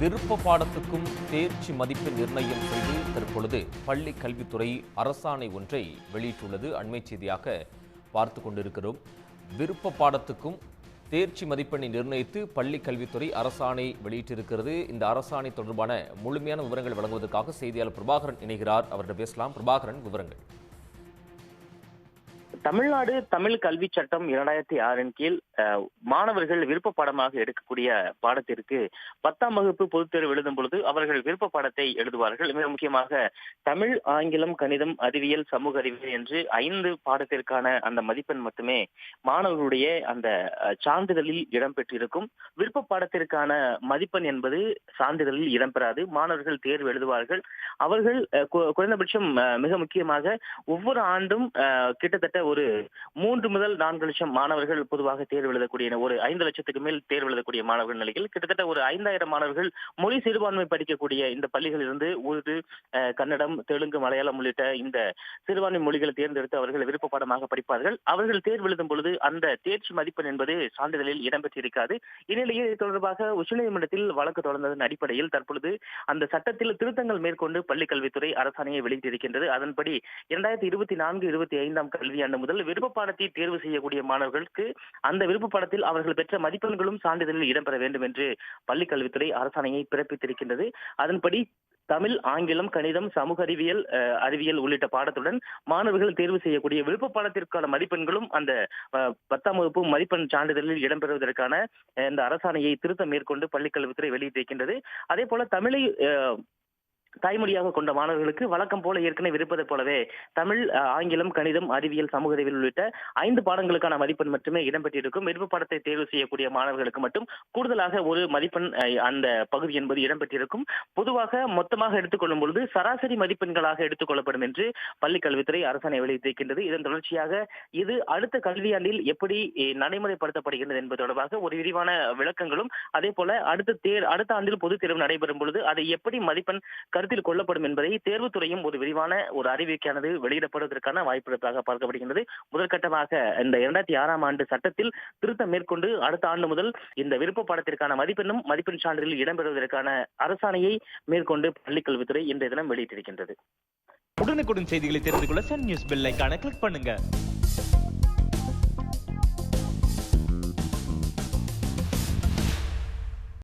விருப்ப பாடத்துக்கும் தேர்ச்சி மதிப்பெண் நிர்ணயம் செய்து தற்பொழுது பள்ளி கல்வித்துறை அரசாணை ஒன்றை வெளியிட்டுள்ளது. அண்மை செய்தியாக பார்த்து கொண்டிருக்கிறோம். விருப்ப பாடத்துக்கும் தேர்ச்சி மதிப்பெண்ணை நிர்ணயித்து பள்ளி கல்வித்துறை அரசாணை வெளியிட்டிருக்கிறது. இந்த அரசாணை தொடர்பான முழுமையான விவரங்கள் வழங்குவதற்காக செய்தியாளர் பிரபாகரன் இணைகிறார். அவரிடம் பேசலாம். பிரபாகரன் விவரங்கள். தமிழ்நாடு தமிழ் கல்வி சட்டம் இரண்டாயிரத்தி ஆறின் கீழ் மாணவர்கள் விருப்ப பாடமாக எடுக்கக்கூடிய பாடத்திற்கு பத்தாம் வகுப்பு பொதுத் தேர்வு எழுதும் பொழுது அவர்கள் விருப்ப பாடத்தை எழுதுவார்கள். மிக முக்கியமாக தமிழ் ஆங்கிலம் கணிதம் அறிவியல் சமூக அறிவியல் என்று ஐந்து பாடத்திற்கான அந்த மதிப்பெண் மட்டுமே மாணவர்களுடைய அந்த சான்றிதழில் இடம்பெற்றிருக்கும். விருப்ப பாடத்திற்கான மதிப்பெண் என்பது சான்றிதழில் இடம்பெறாது. மாணவர்கள் தேர்வு எழுதுவார்கள். அவர்கள் குறைந்தபட்சம் மிக முக்கியமாக ஒவ்வொரு ஆண்டும் கிட்டத்தட்ட ஒரு மூன்று முதல் நான்கு லட்சம் மாணவர்கள் பொதுவாக தேர்வு எழுதக்கூடிய ஒரு ஐந்து லட்சத்துக்கு மேல் தேர்வு எழுதக்கூடிய மாணவர்கள் நிலையில் கிட்டத்தட்ட ஒரு ஐந்தாயிரம் மாணவர்கள் மொழி சிறுபான்மை படிக்கக்கூடிய இந்த பள்ளிகளிலிருந்து உருது கன்னடம் தெலுங்கு மலையாளம் உள்ளிட்ட இந்த சிறுபான்மை மொழிகளை தேர்ந்தெடுத்து அவர்கள் விருப்ப பாடமாக படிப்பார்கள். அவர்கள் தேர்வு எழுதும் பொழுது அந்த தேர்ச்சி மதிப்பெண் என்பது சான்றிதழில் இடம்பெற்றிருக்காது. இந்நிலையில் இது தொடர்பாக உச்சநீதிமன்றத்தில் வழக்கு தொடர்ந்ததன் அடிப்படையில் தற்பொழுது அந்த சட்டத்தில் திருத்தங்கள் மேற்கொண்டு பள்ளிக்கல்வித்துறை அரசாணையை வெளியிட்டிருக்கின்றது. அதன்படி இரண்டாயிரத்தி இருபத்தி நான்கு இருபத்தி ஐந்தாம் கல்வியாண்டு முதல் விருப்ப பாடத்தை தேர்வு செய்யக்கூடிய மாணவர்களுக்கு அந்த விருப்ப பாடத்தில் அவர்கள் பெற்ற மதிப்பெண்களும் சான்றிதழில் இடம்பெற வேண்டும் என்று பள்ளிக் கல்வித்துறை அரசாணையை பிறப்பித்திருக்கின்றது. அதன்படி தமிழ் ஆங்கிலம் கணிதம் சமூக அறிவியல் அறிவியல் உள்ளிட்ட பாடத்துடன் மாணவர்கள் தேர்வு செய்யக்கூடிய விருப்ப பாடத்திற்கான மதிப்பெண்களும் அந்த பத்தாம் வகுப்பு மதிப்பெண் சான்றிதழில் இடம்பெறுவதற்கான இந்த அரசாணையை திருத்தம் மேற்கொண்டு பள்ளிக்கல்வித்துறை வெளியிட்டிருக்கின்றது. அதே போல தமிழை தாய்மொழியாக கொண்ட மாணவர்களுக்கு வழக்கம் போல ஏற்கனவே இருப்பதைப் போலவே தமிழ் ஆங்கிலம் கணிதம் அறிவியல் சமூக அறிவியல் உள்ளிட்ட ஐந்து பாடங்களுக்கான மதிப்பெண் மட்டுமே இடம்பெற்றிருக்கும். விருப்ப பாடத்தை தேர்வு செய்யக்கூடிய மாணவர்களுக்கு மட்டும் கூடுதலாக ஒரு மதிப்பெண் அந்த பகுதி என்பது இடம்பெற்றிருக்கும். பொதுவாக மொத்தமாக எடுத்துக்கொள்ளும் பொழுது சராசரி மதிப்பெண்களாக எடுத்துக்கொள்ளப்படும் என்று பள்ளிக் கல்வித்துறை அரசாணை வெளியிட்டிருக்கின்றது. இதன் தொடர்ச்சியாக இது அடுத்த கல்வியாண்டில் எப்படி அஹ், நடைமுறைப்படுத்தப்படுகின்றது என்பது தொடர்பாக ஒரு விரிவான விளக்கங்களும் அதே போல அடுத்த தேர் அடுத்த ஆண்டில் பொதுத் தேர்வு நடைபெறும் பொழுது அதை எப்படி மதிப்பெண் கரு கருத்தில் கொள்ளப்படும் என்பதை தேர்வுத்துறையும் ஒரு விரிவான ஒரு அறிவிக்கையானது வெளியிடப்படுவதற்கான வாய்ப்பு இருப்பதாக பார்க்கப்படுகின்றது. முதற்கட்டமாக இந்த இரண்டாயிரத்தி ஆறாம் ஆண்டு சட்டத்தில் திருத்தம் மேற்கொண்டு அடுத்த ஆண்டு முதல் இந்த விருப்ப பாடத்திற்கான மதிப்பெண்ணும் மதிப்பெண் சான்றிதழில் இடம்பெறுவதற்கான அரசாணையை மேற்கொண்டு பள்ளிக் கல்வித்துறை இன்றைய தினம் வெளியிட்டிருக்கின்றது. உடனுக்குடன் செய்திகளை தெரிந்து கொள்ள சன் நியூஸ் பெல் ஐகானை கிளிக் பண்ணுங்க.